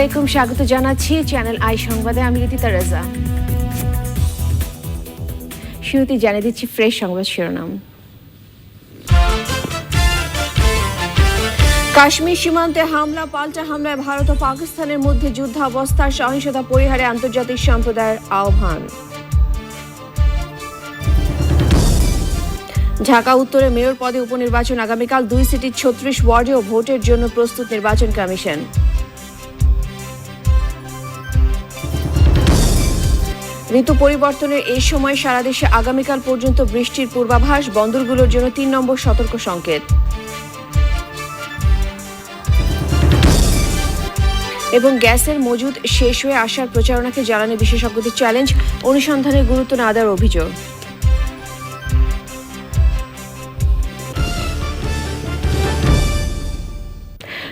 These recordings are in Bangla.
আলাইকুম, স্বাগত জানাচ্ছি চ্যানেল আই সংবাদে। আমি রীতিতা রেজা। শুরুতে জানিয়ে দিচ্ছি ফ্রেশ সংবাদ শিরোনাম। কাশ্মীর সীমান্তে হামলা, পাল্টা হামলায় ভারত ও পাকিস্তানের মধ্যে যুদ্ধাবস্থার সহিংসতা পরিহারে আন্তর্জাতিক সম্প্রদায়ের আহ্বান। ঢাকা উত্তরে মেয়র পদে উপনির্বাচন আগামীকাল দুই সিটির ছত্রিশ ওয়ার্ডেও ভোটের জন্য প্রস্তুত নির্বাচন কমিশন। ঋতু পরিবর্তনের এই সময় সারা দেশে আগামীকাল পর্যন্ত বৃষ্টির পূর্বাভাস, বন্দরগুলোর জন্য তিন নম্বর সতর্ক সংকেত। এবং গ্যাসের মজুদ শেষ হয়ে আসার প্রচারণাকে জ্বালানি বিশেষজ্ঞদের চ্যালেঞ্জ অনুসন্ধানের গুরুত্ব না দেওয়ার অভিযোগ।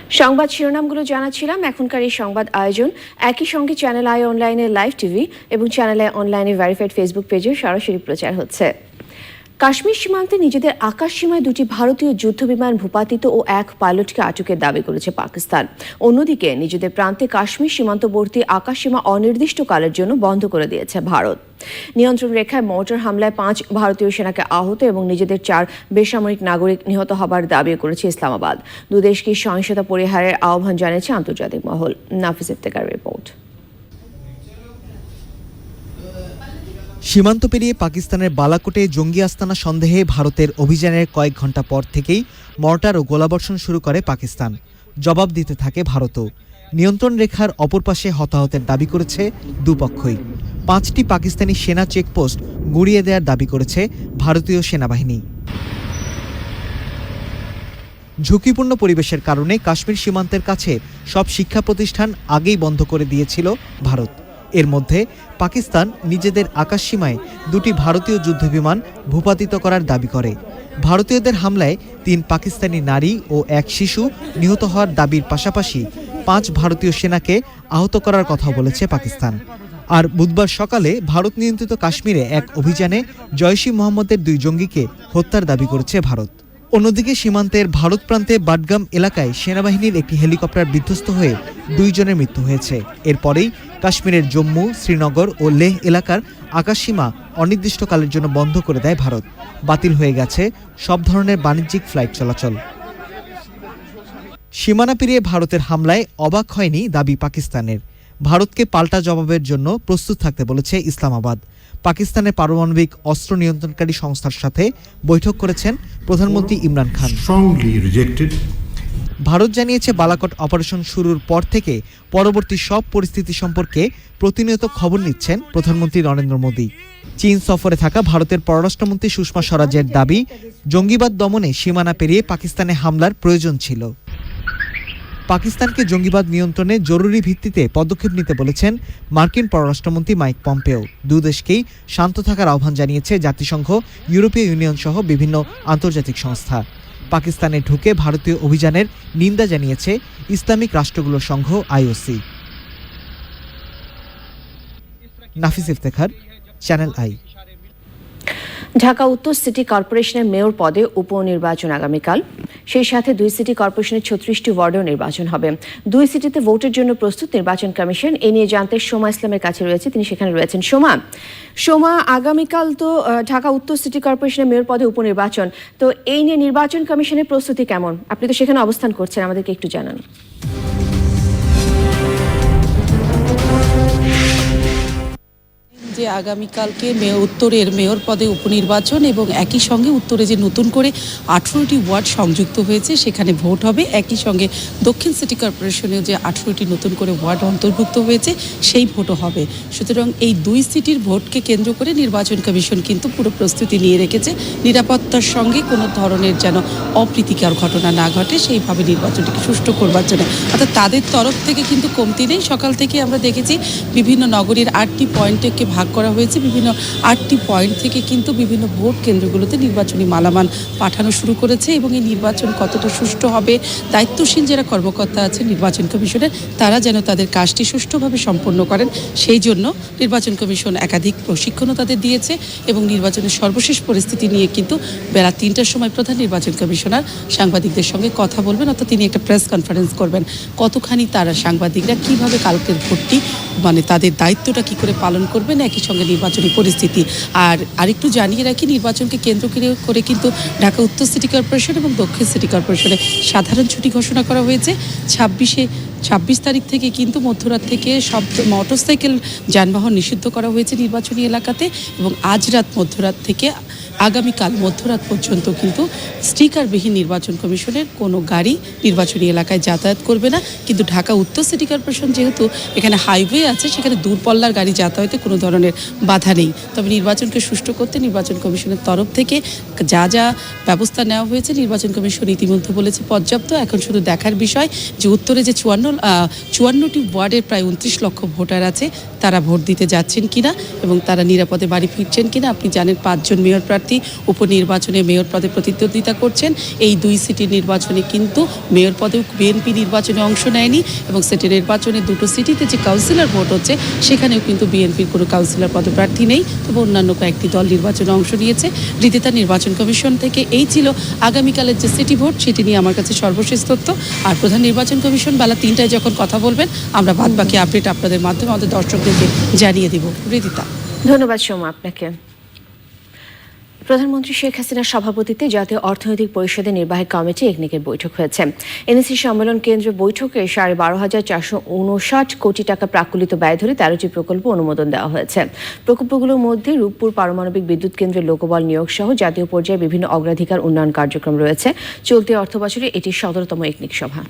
সংবাদ শিরোনামগুলো জানাচ্ছিলাম। এখনকার এই সংবাদ আয়োজন। একই সঙ্গে চ্যানেল আই অনলাইনে লাইভ টিভি এবং চ্যানেল আই অনলাইনে ভেরিফাইড ফেসবুক পেজেও সরাসরি প্রচার হচ্ছে। কাশ্মীর সীমান্তে নিজেদের আকাশ সীমায় দুটি ভারতীয় যুদ্ধবিমান ভূপাতিত ও এক পাইলটকে আটকের দাবি করেছে পাকিস্তান। অন্যদিকে নিজেদের প্রান্তে কাশ্মীর সীমান্তবর্তী আকাশ আকাশসীমা অনির্দিষ্টকালের জন্য বন্ধ করে দিয়েছে ভারত। নিয়ন্ত্রণ রেখায় মোটর হামলায় পাঁচ ভারতীয় সেনাকে আহত এবং নিজেদের চার বেসামরিক নাগরিক নিহত হবার দাবি করেছে ইসলামাবাদ। দুদেশকে সহিংসতা পরিহারের আহ্বান জানিয়েছে আন্তর্জাতিক মহল। নাফিস ইফতেকার রিপোর্ট। সীমান্ত পেরিয়ে পাকিস্তানের বালাকোটে জঙ্গি আস্তানা সন্দেহে ভারতের অভিযানের কয়েক ঘণ্টা পর থেকেই মর্টার ও গোলাবর্ষণ শুরু করে পাকিস্তান। জবাব দিতে থাকে ভারতও। নিয়ন্ত্রণ রেখার অপর পাশে হতাহতের দাবি করেছে দুপক্ষই। পাঁচটি পাকিস্তানি সেনা চেকপোস্ট গুড়িয়ে দেওয়ার দাবি করেছে ভারতীয় সেনাবাহিনী। ঝুঁকিপূর্ণ পরিবেশের কারণে কাশ্মীর সীমান্তের কাছে সব শিক্ষা প্রতিষ্ঠান আগেই বন্ধ করে দিয়েছিল ভারত। এর মধ্যে পাকিস্তান নিজেদের আকাশসীমায় দুটি ভারতীয় যুদ্ধবিমান ভূপাতিত করার দাবি করে। ভারতীয়দের হামলায় তিন পাকিস্তানি নারী ও এক শিশু নিহত হওয়ার দাবির পাশাপাশি পাঁচ ভারতীয় সেনাকে আহত করার কথা বলেছে পাকিস্তান। আর বুধবার সকালে ভারত নিয়ন্ত্রিত কাশ্মীরে এক অভিযানে জয়শী মোহাম্মদের দুই জঙ্গিকে হত্যার দাবি করেছে ভারত। অন্যদিকে সীমান্তের ভারত প্রান্তে বাডগাম এলাকায় সেনাবাহিনীর একটি হেলিকপ্টার বিধ্বস্ত হয়ে দুইজনের মৃত্যু হয়েছে। এরপরেই কাশ্মীরের জম্মু, শ্রীনগর ও লেহ এলাকার আকাশসীমা অনির্দিষ্টকালের জন্য বন্ধ করে দেয় ভারত। বাতিল হয়ে গেছে সব ধরনের বাণিজ্যিক ফ্লাইট চলাচল। সীমানা পেরিয়ে ভারতের হামলায় অবাক হয়নি দাবি পাকিস্তানের। ভারতকে পাল্টা জবাবের জন্য প্রস্তুত থাকতে বলেছে ইসলামাবাদ। পাকিস্তানের পারমাণবিক অস্ত্র নিয়ন্ত্রণকারী সংস্থার সাথে বৈঠক করেছেন প্রধানমন্ত্রী ইমরান খান। ভারত জানিয়েছে বালাকট অপারেশন শুরুর পর থেকে পরবর্তী সব পরিস্থিতি সম্পর্কে প্রতিনিয়ত খবর নিচ্ছেন প্রধানমন্ত্রী নরেন্দ্র মোদী। চীন সফরে থাকা ভারতের পররাষ্ট্রমন্ত্রী সুষমা স্বরাজের দাবি, জঙ্গিবাদ দমনে সীমানা পেরিয়ে পাকিস্তানে হামলার প্রয়োজন ছিল। পাকিস্তানকে জঙ্গিবাদ নিয়ন্ত্রণে জরুরি ভিত্তিতে পদক্ষেপ নিতে বলেছেন মার্কিন পররাষ্ট্রমন্ত্রী মাইক পম্পেও। দুদেশকেই শান্ত থাকার আহ্বান জানিয়েছে জাতিসংঘ, ইউরোপীয় ইউনিয়ন সহ বিভিন্ন আন্তর্জাতিক সংস্থা। পাকিস্তানে ঢুকে ভারতীয় অভিযানের নিন্দা জানিয়েছে ইসলামিক রাষ্ট্রগুলোর সংঘ IOC. Nafis Iftekhar channel I. Dhaka উত্তর সিটি কর্পোরেশনের মেয়র পদে উপনির্বাচন আগামীকাল। সেই সাথে দুই সিটি কর্পোরেশনের ছত্রিশটি ওয়ার্ডেও নির্বাচন হবে। দুই সিটিতে ভোটের জন্য প্রস্তুত নির্বাচন কমিশন, এ নিয়ে জানতে সোমা ইসলামের কাছে রয়েছে, তিনি সেখানে রয়েছেন। সোমা সোমা, আগামীকাল তো ঢাকা উত্তর সিটি কর্পোরেশনের মেয়র পদে উপনির্বাচন। তো এই নিয়ে নির্বাচন কমিশনের প্রস্তুতি কেমন? আপনি তো সেখানে অবস্থান করছেন, আমাদেরকে একটু জানান। যে আগামীকালকে মেয়র, উত্তরের মেয়র পদে উপনির্বাচন এবং একই সঙ্গে উত্তরে যে নতুন করে আঠেরোটি ওয়ার্ড সংযুক্ত হয়েছে, সেখানে ভোট হবে। একই সঙ্গে দক্ষিণ সিটি কর্পোরেশনেও যে আঠেরোটি নতুন করে ওয়ার্ড অন্তর্ভুক্ত হয়েছে, সেই ভোটও হবে। সুতরাং এই দুই সিটির ভোটকে কেন্দ্র করে নির্বাচন কমিশন কিন্তু পুরো প্রস্তুতি নিয়ে রেখেছে। নিরাপত্তার সঙ্গে কোনো ধরনের যেন অপ্রীতিকর ঘটনা না ঘটে, সেইভাবে নির্বাচনটিকে সুষ্ঠু করবার জন্য। অর্থাৎ তাদের তরফ থেকে কিন্তু কমতি নেই। সকাল থেকে আমরা দেখেছি বিভিন্ন নগরীর আটটি পয়েন্টকে ভাগ করা হয়েছে, বিভিন্ন আটটি পয়েন্ট থেকে কিন্তু বিভিন্ন ভোট কেন্দ্রগুলোতে নির্বাচনী মালামাল পাঠানো শুরু করেছে এবং এই নির্বাচন কতটা সুষ্ঠু হবে, দায়িত্বশীল যারা কর্মকর্তা আছে নির্বাচন কমিশনের, তারা যেন তাদের কাজটি সুষ্ঠুভাবে সম্পন্ন করেন। সেই জন্য নির্বাচন কমিশন একাধিক প্রশিক্ষণও তাদের দিয়েছে এবং নির্বাচনের সর্বশেষ পরিস্থিতি নিয়ে কিন্তু বেলা তিনটার সময় প্রধান নির্বাচন কমিশনার সাংবাদিকদের সঙ্গে কথা বলবেন, অর্থাৎ তিনি একটা প্রেস কনফারেন্স করবেন। কতখানি তারা সাংবাদিকরা, কীভাবে কালকের ভোটটি মানে তাদের দায়িত্বটা কি করে পালন করবেন? একই সঙ্গে নির্বাচনী পরিস্থিতি। আর আরেকটু জানিয়ে রাখি, নির্বাচনকে কেন্দ্র করে- কিন্তু ঢাকা উত্তর সিটি কর্পোরেশন এবং দক্ষিণ সিটি কর্পোরেশনে সাধারণ ছুটি ঘোষণা করা হয়েছে। ছাব্বিশে, ছাব্বিশ তারিখ থেকে কিন্তু মধ্যরাত থেকে সব মোটরসাইকেল যানবাহন নিষিদ্ধ করা হয়েছে নির্বাচনী এলাকাতে এবং আজ রাত মধ্যরাত থেকে আগামীকাল মধ্যরাত পর্যন্ত কিন্তু স্টিকারবিহীন নির্বাচন কমিশনের কোনো গাড়ি নির্বাচনী এলাকায় যাতায়াত করবে না। কিন্তু ঢাকা উত্তর সিটি কর্পোরেশন যেহেতু এখানে হাইওয়ে আছে, সেখানে দূরপল্লার গাড়ি যাতায়াতে কোনো ধরনের বাধা নেই। তবে নির্বাচনকে সুষ্ঠু করতে নির্বাচন কমিশনের তরফ থেকে যা যা ব্যবস্থা নেওয়া হয়েছে, নির্বাচন কমিশন ইতিমধ্যে বলেছে পর্যাপ্ত। এখন শুধু দেখার বিষয় যে উত্তরে যে চুয়ান্ন চুয়ান্নটি ওয়ার্ডের প্রায় উনত্রিশ লক্ষ ভোটার আছে তারা ভোট দিতে যাচ্ছেন কিনা এবং তারা নিরাপদে বাড়ি ফিরছেন কিনা, আপনি জানেন পাঁচজন মেয়র প্রার্থী, উপনির্বাচনে মেয়র পদে প্রতিদ্বন্দ্বিতা করছেন। এই দুই সিটির নির্বাচনে কিন্তু মেয়র পদেও বিএনপি নির্বাচনে অংশ নেয়নি এবং সিটি নির্বাচনে দুটো সিটিতে যে কাউন্সিলর ভোট হচ্ছে, সেখানেও কিন্তু বিএনপির কোনো কাউন্সিলর পদপ্রার্থী নেই। তবে অন্যান্য কয়েকটি দল নির্বাচনে অংশ নিয়েছে। রীতিতা নির্বাচন কমিশন থেকে এই ছিল আগামীকালের যে সিটি ভোট, সেটি নিয়ে আমার কাছে সর্বশেষ তথ্য। আর প্রধান নির্বাচন কমিশন বেলা তিনটায় যখন কথা বলবেন, আমরা বাদ বাকি আপডেট আপনাদের মাধ্যমে, আমাদের দর্শকদেরকে জানিয়ে দেব। রীতিতা ধন্যবাদ সোমা আপনাকে। প্রধানমন্ত্রী শেখ হাসিনার সভাপতিত্বে জাতীয় অর্থনৈতিক পরিষদের নির্বাহী কমিটি একনিকের বৈঠক হয়েছে। এনএসি সম্মেলন কেন্দ্র বৈঠকে সাড়ে বারো হাজার চারশো উনষাট কোটি টাকা প্রাকুলিত ব্যয় ধরে তেরোটি প্রকল্প অনুমোদন দেওয়া হয়েছে। প্রকল্পগুলোর মধ্যে রূপপুর পারমাণবিক বিদ্যুৎ কেন্দ্রের লোকবল নিয়োগ সহ জাতীয় পর্যায়ে বিভিন্ন অগ্রাধিকার উন্নয়ন কার্যক্রম রয়েছে। চলতি অর্থবছরে এটি সতেরোতম একনিক সভা।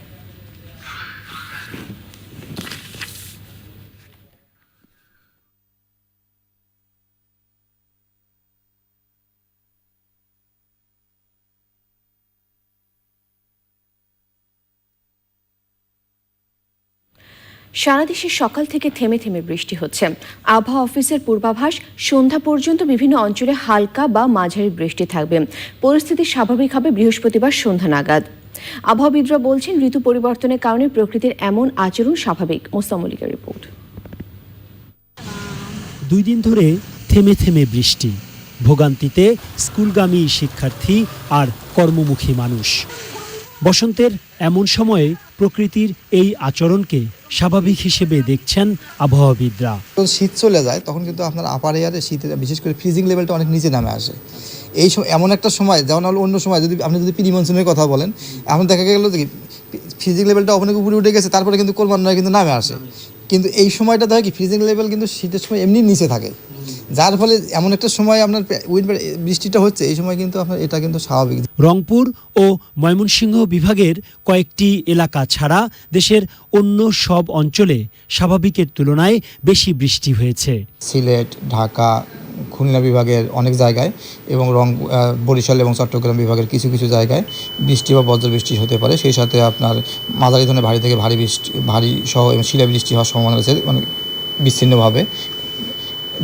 সারা দেশে সকাল থেকে থেমে থেমে বৃষ্টি হচ্ছে। আবহাওয়া অফিসের পূর্বাভাস, সন্ধ্যা পর্যন্ত বিভিন্ন অঞ্চলে হালকা বা মাঝারি বৃষ্টি থাকবে। পরিস্থিতি স্বাভাবিক হবে বৃহস্পতিবার সন্ধ্যা নাগাদ। আবহাওয়াবিদরা বলছেন, ঋতু পরিবর্তনের কারণে প্রকৃতির এমন আচরণ স্বাভাবিক। মোস্তামলিকের রিপোর্ট। দুই দিন ধরে থেমে থেমে বৃষ্টি। ভোগান্তিতে স্কুলগামী শিক্ষার্থী আর কর্মমুখী মানুষ। বসন্তের এমন সময়ে প্রকৃতির এই আচরণকে স্বাভাবিক হিসেবে দেখছেন আবহাওয়াবিদরা। শীত চলে যায়, তখন কিন্তু আপনার আপার এয়ারে শীতের বিশেষ করে ফ্রিজিং লেভেলটা অনেক নিচে নামে আসে। এই সময় এমন একটা সময়, যেমন হলো অন্য সময়, যদি আপনি যদি প্রি মনসুনের কথা বলেন, এখন দেখা গেল যে ফ্রিজিং লেভেলটা অনেক উপরে উঠে গেছে, তারপরে কিন্তু ক্রমান্বয়ে কিন্তু নামে আসে। কিন্তু এই সময়টা হয় কি ফ্রিজিং লেভেল কিন্তু শীতের সময় এমনি নিচে থাকে। যার ফলে এমন একটা সময় আপনার উইন্টার বৃষ্টিটা হচ্ছে এই সময় কিন্তু আপনার এটা কিন্তু স্বাভাবিক। রংপুর ও ময়মনসিংহ বিভাগের কয়েকটি এলাকা ছাড়া দেশের অন্য সব অঞ্চলে স্বাভাবিকের তুলনায় বেশি বৃষ্টি হয়েছে। সিলেট ঢাকা খুলনা বিভাগের অনেক জায়গায় এবং রং বরিশাল এবং চট্টগ্রাম বিভাগের কিছু কিছু জায়গায় বৃষ্টি বা বজ্র বৃষ্টি হতে পারে। সেই সাথে আপনার মাঝারি ধরনের ভারী থেকে ভারী বৃষ্টি ভারী সহ এবং শিলাবৃষ্টি হওয়ার সম্ভাবনা রয়েছে মানে বিচ্ছিন্নভাবে।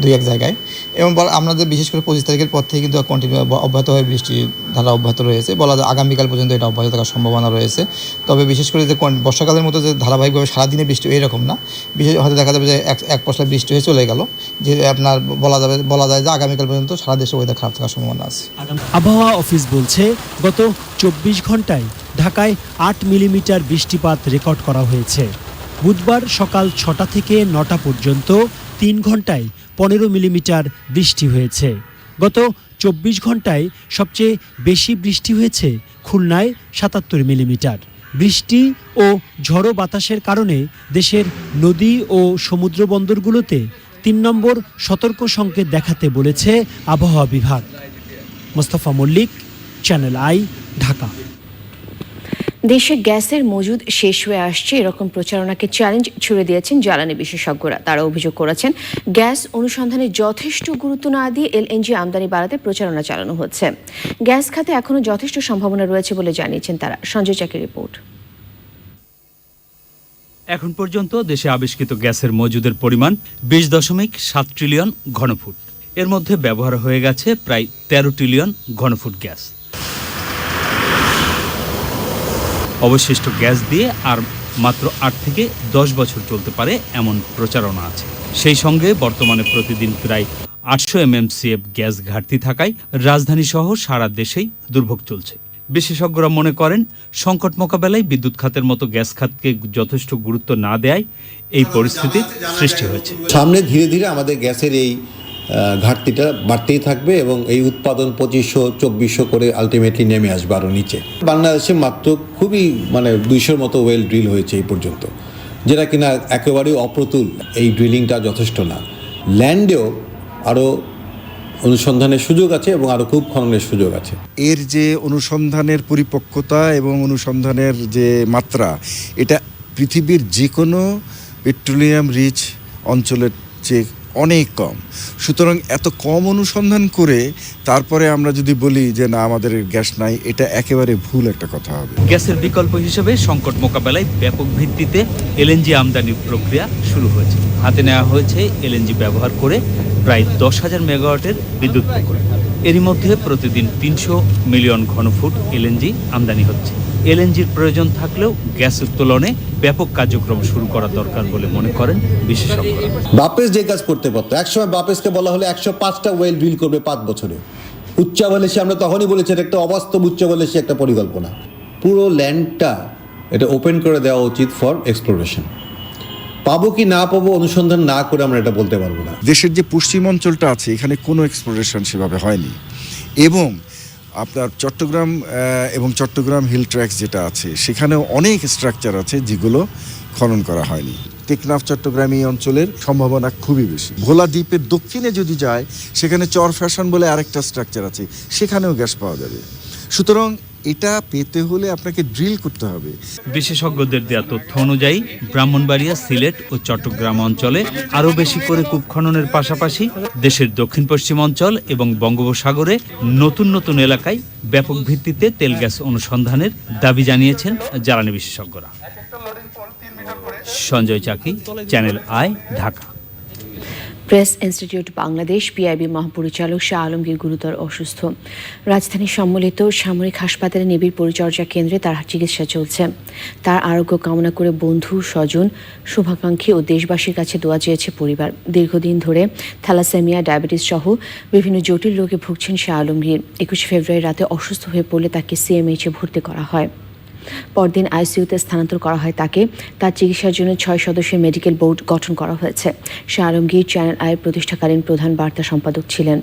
দুই এক জায়গায়। এবং আমাদের বিশেষ করে পঁচিশ তারিখের পর থেকে কিন্তু কন্টিনিউ অব্যাহত হয়ে বৃষ্টির ধারা অব্যাহত রয়েছে। বলা যায় আগামীকাল পর্যন্ত এটা অব্যাহত থাকার সম্ভাবনা রয়েছে। তবে বিশেষ করে যে বর্ষাকালের মতো যে ধারাবাহিকভাবে সারাদিনে বৃষ্টি এরকম না। বিশেষ হয়তো দেখা যাবে যে এক এক পশলা বৃষ্টি হয়ে চলে গেল। যে আপনার বলা যাবে বলা যায় যে আগামীকাল পর্যন্ত সারা দেশে ওয়েদার খারাপ থাকার সম্ভাবনা আছে। আবহাওয়া অফিস বলছে, গত চব্বিশ ঘন্টায় ঢাকায় আট মিলিমিটার বৃষ্টিপাত রেকর্ড করা হয়েছে। বুধবার সকাল ছটা থেকে নটা পর্যন্ত তিন ঘন্টায় পনেরো মিলিমিটার বৃষ্টি হয়েছে। গত চব্বিশ ঘন্টায় সবচেয়ে বেশি বৃষ্টি হয়েছে খুলনায় সাতাত্তর মিলিমিটার। বৃষ্টি ও ঝড়ো বাতাসের কারণে দেশের নদী ও সমুদ্র বন্দরগুলোতে তিন নম্বর সতর্ক সংকেত দেখাতে বলেছে আবহাওয়া বিভাগ। মোস্তফা মল্লিক চ্যানেল আই ঢাকা দেশে গ্যাসের মজুদ শেষ হয়ে আসছে। এরকম প্রচারণাকে চ্যালেঞ্জ ছুড়ে দিয়েছেন জ্বালানি বিশেষজ্ঞরা। তারা অভিযোগ করেছেন, গ্যাস অনুসন্ধানে যথেষ্ট গুরুত্ব না দিয়ে এলএনজি আমদানি বাড়াতে প্রচারণা চালানো হচ্ছে। গ্যাস খাতে এখনও যথেষ্ট সম্ভাবনা রয়েছে বলে জানিয়েছেন তারা। সঞ্জয় চাকির রিপোর্ট। এখন পর্যন্ত দেশে আবিষ্কৃত গ্যাসের মজুদের পরিমাণ বিশ দশমিক সাত ট্রিলিয়ন ঘনফুট। এর মধ্যে ব্যবহার হয়ে গেছে প্রায় তেরো ট্রিলিয়ন ঘনফুট গ্যাস। অবশিষ্ট গ্যাস দিয়ে আর মাত্র আট থেকে দশ বছর চলতে পারে এমন প্রচারণা আছে। সেই সঙ্গে বর্তমানে প্রতিদিন প্রায় আটশো এমএমসিএফ গ্যাস ঘাটতি থাকায় রাজধানী সহ সারা দেশেই দুর্ভোগ চলছে। বিশেষজ্ঞরা মনে করেন, সংকট মোকাবেলায় বিদ্যুৎ খাতের মতো গ্যাস খাতকে যথেষ্ট গুরুত্ব না দেয় এই পরিস্থিতির সৃষ্টি হয়েছে। সামনে ধীরে ধীরে আমাদের গ্যাসের এই ঘাটতিটা বাড়তেই থাকবে এবং এই উৎপাদন পঁচিশশো, চব্বিশশো করে আলটিমেটলি নেমে আসবে আরও নিচে। বাংলাদেশে মাত্র খুবই মানে দুইশোর মতো ওয়েল ড্রিল হয়েছে এই পর্যন্ত, যেটা কিনা একেবারেই অপ্রতুল এই ড্রিলিংটা যথেষ্ট না। ল্যান্ডেও আরও অনুসন্ধানের সুযোগ আছে এবং আরও খুব খননের সুযোগ আছে। এর যে অনুসন্ধানের পরিপক্কতা এবং অনুসন্ধানের যে মাত্রা, এটা পৃথিবীর যে কোনো পেট্রোলিয়াম রিচ অঞ্চলের চেয়ে অনেক কম। সুতরাং এত কম অনুসন্ধান করে তারপরে আমরা যদি বলি যে না, আমাদের গ্যাস নাই, এটা একেবারে ভুল একটা কথা হবে। গ্যাসের বিকল্প হিসেবে সংকট মোকাবেলায় ব্যাপক ভিত্তিতে এলএনজি আমদানি প্রক্রিয়া শুরু হয়েছে। হাতে নেওয়া হয়েছে এলএনজি ব্যবহার করে প্রায় দশ হাজার মেগাওয়াটের বিদ্যুৎ এরই মধ্যে প্রতিদিন তিনশো মিলিয়ন ঘনফুট এলএনজি আমদানি হচ্ছে। এলএনজির প্রয়োজন থাকলেও গ্যাস উত্তোলনে ব্যাপক কার্যক্রম শুরু করা দরকার বলে মনে করেন বিশেষজ্ঞরা। বাপেস যে কাজ করতে পারতো একসময় বাপেসকে বলা হলে একশো পাঁচটা ওয়েল ড্রিল করবে পাঁচ বছরে। উচ্চাবালেশে আমরা তখনই বলেছি এটা একটা অবাস্তব উচ্চাবালেশে একটা পরিকল্পনা। পুরো ল্যান্ডটা এটা ওপেন করে দেওয়া উচিত ফর এক্সপ্লোরেশন। পাবো কি না পাবো অনুসন্ধান না করে আমরা এটা বলতে পারব না। দেশের যে পশ্চিম অঞ্চলটা আছে এখানে কোনো এক্সপ্লোরেশন সেভাবে হয়নি। এবং আপনার চট্টগ্রাম এবং চট্টগ্রাম হিল ট্র্যাক্স যেটা আছে, সেখানেও অনেক স্ট্রাকচার আছে যেগুলো খনন করা হয়নি। টেকনাফ চট্টগ্রাম এই অঞ্চলের সম্ভাবনা খুবই বেশি। ভোলা দ্বীপের দক্ষিণে যদি যায়, সেখানে চর ফ্যাশন বলে আরেকটা স্ট্রাকচার আছে, সেখানেও গ্যাস পাওয়া যাবে। সুতরাং এটা পেতে হলে আপনাকে ড্রিল করতে হবে। বিশেষজ্ঞদের দেওয়া তথ্য অনুযায়ী, ব্রাহ্মণবাড়িয়া, সিলেট ও চট্টগ্রাম অঞ্চলে আরও বেশি করে কূপ খননের পাশাপাশি দেশের দক্ষিণ পশ্চিম অঞ্চল এবং বঙ্গোপসাগরে নতুন নতুন এলাকায় ব্যাপক ভিত্তিতে তেল গ্যাস অনুসন্ধানের দাবি জানিয়েছেন জ্বালানি বিশেষজ্ঞরা। Sanjay Chaki, channel I, Dhaka. Press institute Bangladesh, PIB মহাপরিচালক শাহ আলমগীর গুরুতর অসুস্থ। রাজধানীর সম্মিলিত সামরিক হাসপাতালে নিবিড় পরিচর্যা কেন্দ্রে তার চিকিৎসা চলছে। তার আরোগ্য কামনা করে বন্ধু, স্বজন, শুভাকাঙ্ক্ষী ও দেশবাসীর কাছে দোয়া চেয়েছে পরিবার। দীর্ঘদিন ধরে থ্যালাসেমিয়া, ডায়াবেটিস সহ বিভিন্ন জটিল রোগে ভুগছেন শাহ আলমগীর। একুশে ফেব্রুয়ারি রাতে অসুস্থ হয়ে পড়লে তাকে সিএমএইচে ভর্তি করা হয়। পরদিন আইসিইউতে স্থানান্তর করা হয় তাকে। তার চিকিৎসার জন্য ছয় সদস্যের মেডিকেল বোর্ড গঠন করা হয়েছে। শাহ আলমগীর চ্যানেল আয়ের প্রতিষ্ঠাকালীন প্রধান বার্তা সম্পাদক ছিলেন।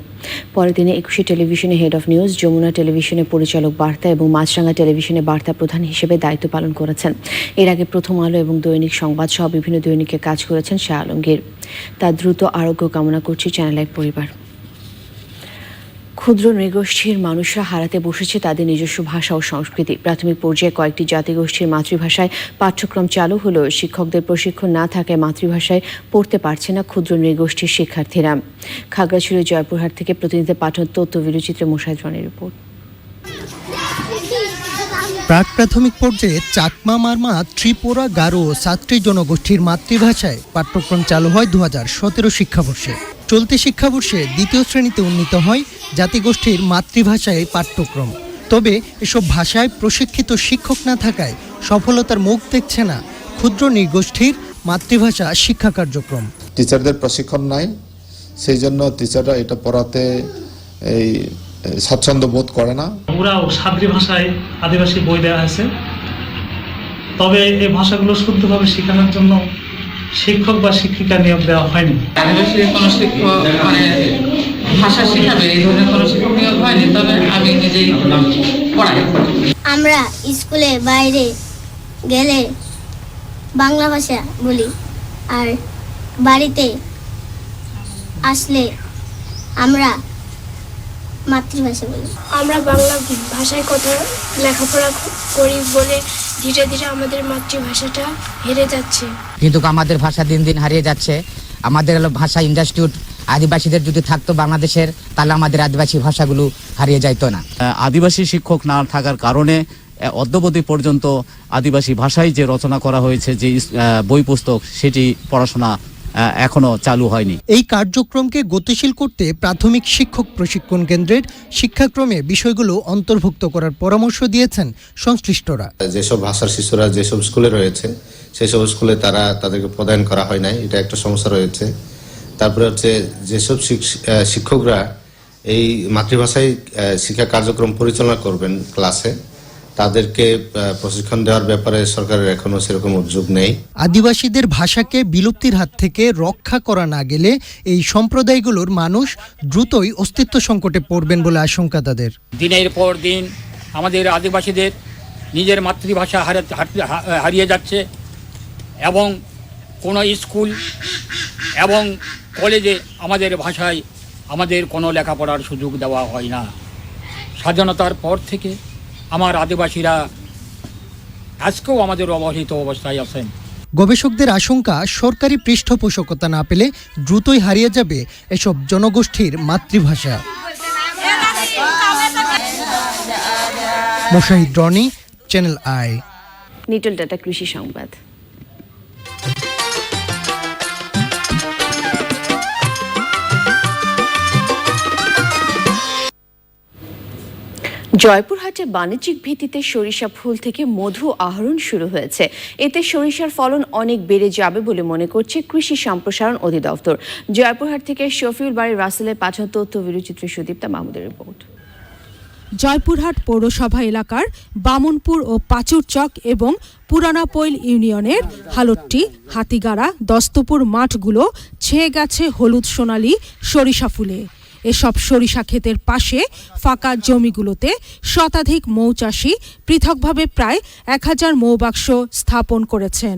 পরের দিনে একুশে টেলিভিশনে হেড অফ নিউজ, যমুনা টেলিভিশনে পরিচালক বার্তা এবং মাছরাঙ্গা টেলিভিশনে বার্তা প্রধান হিসেবে দায়িত্ব পালন করেছেন। এর আগে প্রথম আলো এবং দৈনিক সংবাদ সহ বিভিন্ন দৈনিকে কাজ করেছেন শাহ আলমগীর। তার দ্রুত আরোগ্য কামনা করছে চ্যানেল আয়ের পরিবার। ক্ষুদ্র নৃগোষ্ঠীর মানুষরা হারাতে বসেছে তাদের নিজস্ব ভাষা ও সংস্কৃতি। প্রাথমিক পর্যায়ে কয়েকটি জাতিগোষ্ঠীর মাতৃভাষায় পাঠ্যক্রম চালু হলেও শিক্ষকদের প্রশিক্ষণ না থাকায় মাতৃভাষায় পড়তে পারছে না ক্ষুদ্র নৃগোষ্ঠীর শিক্ষার্থীরা। খাগড়াছড়ি জয়পুরহাট থেকে প্রতিনিধি পাঠন তথ্য বিরচিত্র রানের রিপোর্ট। প্রাক প্রাথমিক পর্যায়ে চাকমা, মারমা, ত্রিপুরা, গারো ও সাত্রী জনগোষ্ঠীর মাতৃভাষায় পাঠ্যক্রম চালু হয় দু হাজার সতেরো শিক্ষাবর্ষে। চলতি শিক্ষাবর্ষে দ্বিতীয় শ্রেণীতে উন্নীত হয় জাতিগোষ্ঠীর মাতৃভাষায় পাঠ্যক্রম। তবে এসব ভাষায় প্রশিক্ষিত শিক্ষক না থাকায় সফলতার মুখ দেখছে না ক্ষুদ্র নৃগোষ্ঠীর মাতৃভাষা শিক্ষা কার্যক্রম। টিচারদের প্রশিক্ষণ নাই সেই জন্য টিচাররা এটা পড়াতে এই স্বাচ্ছন্দ্য বোধ করে না। ওরাও সাদ্রি ভাষায় আদিবাসী বই দেওয়া আছে তবে এই ভাষাগুলো শুদ্ধভাবে শেখানোর জন্য শিক্ষক বা শিক্ষিকা নিয়োগ দেওয়া হয়নি? আদিবাসী কোনো শিক্ষক মানে ভাষা শেখাবে এই ধরনের কোনো শিক্ষক নিয়োগ হয়নি তবে আমি নিজেই পড়াই। আমরা স্কুলে বাইরে গেলে বাংলা ভাষা বলি আর বাড়িতে আসলে আমরা মাতৃভাষা বলি। আমরা বাংলা ভাষায় কথা লেখাপড়া করি বলে ধীরে ধীরে আমাদের মাতৃভাষাটা হেরে যাচ্ছে। কিন্তু আমাদের ভাষা দিন দিন হারিয়ে যাচ্ছে। আমাদের হলো ভাষা ইনস্টিটিউট আদিবাসীদের যদি থাকতো বাংলাদেশের তাহলে আমাদের আদিবাসী ভাষাগুলো হারিয়ে যাইতো না। আদিবাসী শিক্ষক না থাকার কারণে অদ্যবধি পর্যন্ত আদিবাসী ভাষায় যে রচনা করা হয়েছে যে বই পুস্তক সেটি পড়াশোনা এখনও চালু হয়নি। এই কার্যক্রমকে গতিশীল করতে প্রাথমিক শিক্ষক প্রশিক্ষণ কেন্দ্রের শিক্ষাক্রমে বিষয়গুলো অন্তর্ভুক্ত করার পরামর্শ দিয়েছেন সংশ্লিষ্টরা। যেসব ভাষার শিশুরা যেসব স্কুলে রয়েছে সেসব স্কুলে তারা তাদেরকে প্রদান করা হয় নাই এটা একটা সমস্যা রয়েছে। তারপরে হচ্ছে যেসব শিক্ষকরা এই মাতৃভাষায় শিক্ষা কার্যক্রম পরিচালনা করবেন ক্লাসে তাদেরকে প্রশিক্ষণ দেওয়ার ব্যাপারে সরকারের এখনও সেরকম উদ্যোগ নেই। আদিবাসীদের ভাষাকে বিলুপ্তির হাত থেকে রক্ষা করা না গেলে এই সম্প্রদায়গুলোর মানুষ দ্রুতই অস্তিত্ব সংকটে পড়বেন বলে আশঙ্কা তাদের। দিনের পর দিন আমাদের আদিবাসীদের নিজের মাতৃভাষা হারা- হারিয়ে যাচ্ছে এবং কোনো স্কুল এবং কলেজে আমাদের ভাষায় আমাদের কোনো লেখাপড়ার সুযোগ দেওয়া হয় না। স্বাধীনতার পর থেকে আমার আদিবাসীরা আজকেও আমাদের অবহিত অবস্থায় আছেন। গবেষকদের আশঙ্কা সরকারি পৃষ্ঠপোষকতা না পেলে দ্রুতই হারিয়ে যাবে এসব জনগোষ্ঠীর মাতৃভাষা। Mosahid Roni channel I Nitol data কৃষি সংবাদ। জয়পুরহাটে বাণিজ্যিক ভিত্তিতে সরিষা ফুল থেকে মধু আহরণ শুরু হয়েছে। এতে সরিষার ফলন অনেক বেড়ে যাবে বলে মনে করছে কৃষি সম্প্রসারণ অধিদপ্তর। জয়পুরহাট থেকে শফিউল বাড়ি রাসেলের পাঠানো তথ্য বিরুচিত্র সুদীপ্তা মাহমুদের রিপোর্ট। জয়পুরহাট পৌরসভা এলাকার বামনপুর ও পাচুরচক এবং পুরানাপৈল ইউনিয়নের হালট্টি, হাতিগাড়া, দস্তপুর মাঠগুলো ছেয়ে গেছে হলুদ সোনালি সরিষা ফুলে। এসব সরিষা ক্ষেতের পাশে ফাঁকা জমিগুলোতে শতাধিক মৌচাষি পৃথকভাবে প্রায় এক হাজার মৌবাক্স স্থাপন করেছেন।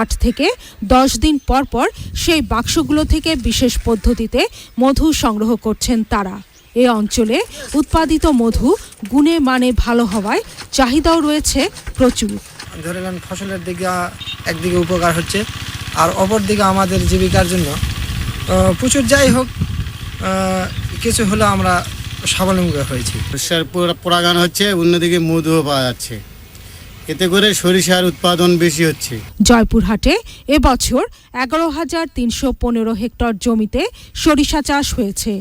আট থেকে দশ দিন পর পর সেই বাক্সগুলো থেকে বিশেষ পদ্ধতিতে মধু সংগ্রহ করছেন তারা। এ অঞ্চলে উৎপাদিত মধু গুণে মানে ভালো হওয়ায় চাহিদাও রয়েছে প্রচুর। ধরে নেন ফসলের দিকে একদিকে উপকার হচ্ছে, আর অপর দিকে আমাদের জীবিকার জন্য। প্রচুর যাই হোক কিছু হলে আমরা স্বাবলম্বী হয়েছি। সরিষার পরাগান হচ্ছে অন্যদিকে মধুও পাওয়া যাচ্ছে। এতে করে সরিষার উৎপাদন বেশি হচ্ছে। জয়পুরহাটে এবছর এগারো হাজার তিনশো পনেরো হেক্টর জমিতে সরিষা চাষ হয়েছে।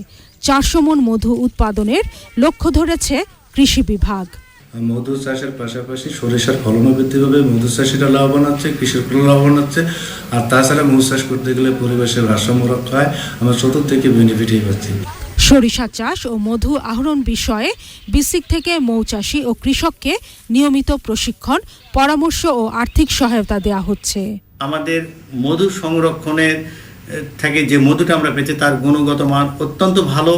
চারশো মন মধু উৎপাদনের লক্ষ্য ধরেছে কৃষি বিভাগ। মধু চাষের পাশাপাশি সরিষার ফলনও বৃদ্ধি পাবে মধু চাষিরা লাভবান হচ্ছে কৃষকরা লাভবান হচ্ছে আর তাছাড়া মধু চাষ করতে গেলে পরিবেশের ভারসাম্য রক্ষা হয় আমরা চতুর্থকে বেনিফিটই পাচ্ছি। সরিষা চাষ ও মধু আহরণ বিষয়ে বিসিক থেকে মৌচাষী ও কৃষককে নিয়মিত প্রশিক্ষণ, পরামর্শ ও আর্থিক সহায়তা দেওয়া হচ্ছে। আমাদের মধু সংরক্ষণের থেকে যে মধুটা আমরা পেয়েছি, তার গুণগত মান অত্যন্ত ভালো।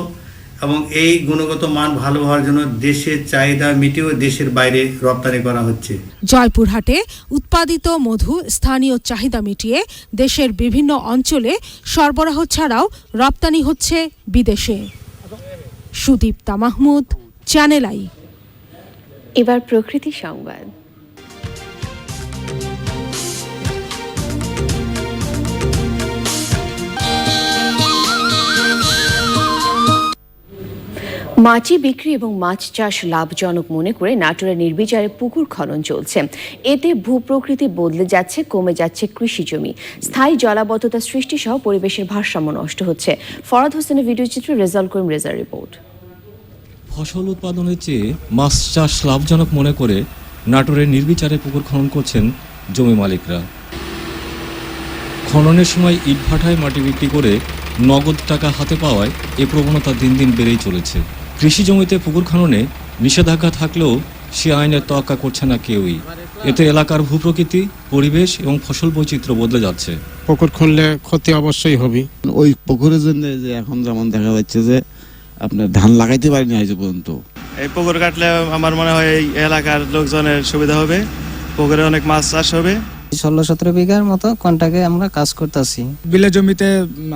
এবং এই গুণগত মান ভালো হওয়ার জন্য দেশের চাহিদা মিটিয়েও দেশের বাইরে রপ্তানি করা হচ্ছে। জয়পুরহাটে উৎপাদিত মধু স্থানীয় চাহিদা মিটিয়ে দেশের বিভিন্ন অঞ্চলে সরবরাহ ছাড়াও রপ্তানি হচ্ছে বিদেশে। Sudipta Mahmud channel I. এবার প্রকৃতি সংবাদ। মাছি বিক্রি এবং মাছ চাষ লাভজনক মনে করে নাটোরের নির্বিচারে পুকুর খনন চলছে। এতে ভূপ্রকৃতি বদলে যাচ্ছে, কমে যাচ্ছে কৃষি জমি। স্থায়ী জলাবদ্ধতা সৃষ্টি সহ পরিবেশের ভারসাম্য নষ্ট হচ্ছে। ফরাদ হোসেনের ভিডিও চিত্রে রেজাল্ট করিম রেজার রিপোর্ট। ফসল উৎপাদনের চেয়ে মাছ চাষ লাভজনক মনে করে নাটোরের নির্বিচারে পুকুর খনন করছেন জমি মালিকরা। খননের সময় ইটভাটায় মাটি বিক্রি করে নগদ টাকা হাতে পাওয়ায় এ প্রবণতা দিন দিন বেড়েই চলেছে। কৃষি জমিতে পুকুর খননে নিষেধাজ্ঞা থাকলেও সে আইনের তোয়াক্কা করছে না কেউই। এতে এলাকার ভূপ্রকৃতি পরিবেশ এবং ফসল বৈচিত্র্য বদলে যাচ্ছে। পুকুর খুললে ক্ষতি অবশ্যই হবে ওই পুকুরের জন্য যে এখন যেমন দেখা যাচ্ছে যে আপনার ধান লাগাইতে পারিনি আজ পর্যন্ত। এই পুকুর কাটলে আমার মনে হয় এই এলাকার লোকজনের সুবিধা হবে পুকুরে অনেক মাছ চাষ হবে। ষোলো সতেরো বিঘার মতো কন্টাকে আমরা কাজ করতেছি। বিলে জমিতে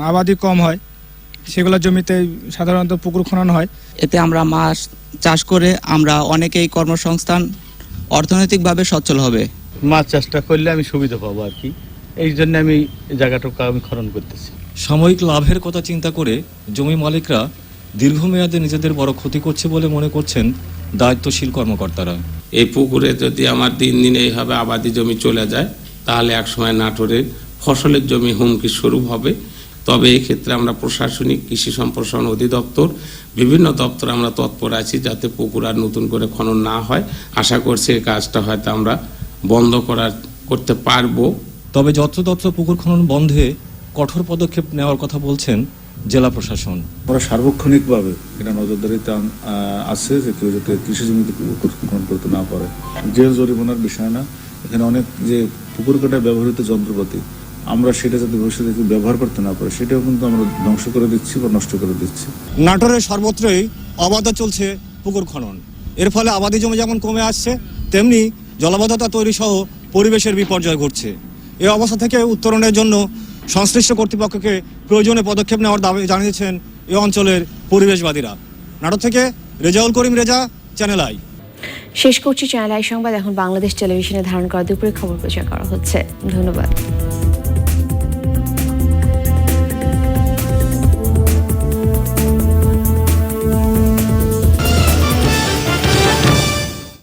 আবাদি কম হয়। সেগুলো জমিতে সাধারণত পুকুর খনন হয়। এতে আমরা মাছ চাষ করে আমরা অনেকেই কর্মসংস্থান অর্থনৈতিকভাবে সচ্ছল হবে। মাছ চাষটা করলে আমি সুবিধা পাবো আর কি। এই জন্য আমি এই জায়গাটুকু আমি খনন করতেছি। সাময়িক লাভের কথা চিন্তা করে জমি মালিকরা দীর্ঘমেয়াদে নিজেদের বড় ক্ষতি করছে বলে মনে করছেন দায়িত্বশীল কর্মকর্তারা। এই পুকুরে যদি আমার দিন দিন এইভাবে আবাদি জমি চলে যায় তাহলে একসময় নাটোরের ফসলের জমি হুমকি স্বরূপ হবে। তবে এই ক্ষেত্রে আমরা প্রশাসনিক কৃষি সম্প্রসারণ অধিদপ্তর বিভিন্ন দপ্তর আমরা তৎপর আছি যাতে পুকুর আর নতুন করে খনন না হয়। আশা করছি এই কাজটা হয়তো আমরা বন্ধ করার করতে পারব। তবে যত্রতত্র পুকুর খনন বন্ধে কঠোর পদক্ষেপ নেওয়ার কথা বলছেন জেলা প্রশাসন। আমরা সার্বক্ষণিকভাবে এটা নজরদারিতে আছে যে কেউ যাতে কৃষি জমিতে পুকুর খনন করতে না পারে। জেল জরিমানার বিষয় না। এখানে অনেক যে পুকুর কাটায় ব্যবহৃত যন্ত্রপাতি আমরা সেটা যাতে ভবিষ্যতে ব্যবহার করতে না পারে সেটাও কিন্তু আমরা ধ্বংস করে দিচ্ছি বা নষ্ট করে দিচ্ছি। নাটোরের সর্বত্রই অবাধ চলছে পুকুর খনন। এর ফলে আবাদি জমি যেমন কমে আসছে তেমনি জলাবদ্ধতা তৈরি সহ পরিবেশের বিপর্যয় ঘটছে। এই অবস্থা থেকে উত্তরণের জন্য সংশ্লিষ্ট কর্তৃপক্ষকে প্রয়োজনীয় পদক্ষেপ নেওয়ার দাবি জানিয়েছেন এ অঞ্চলের পরিবেশবাদীরা। নাটোর থেকে রেজাউল করিম রেজা চ্যানেল আই। শেষ করছি চ্যানেল আই সংবাদ এখন বাংলাদেশ টেলিভিশনে ধারণ করা দুপুরে খবর প্রচার করা হচ্ছে। ধন্যবাদ।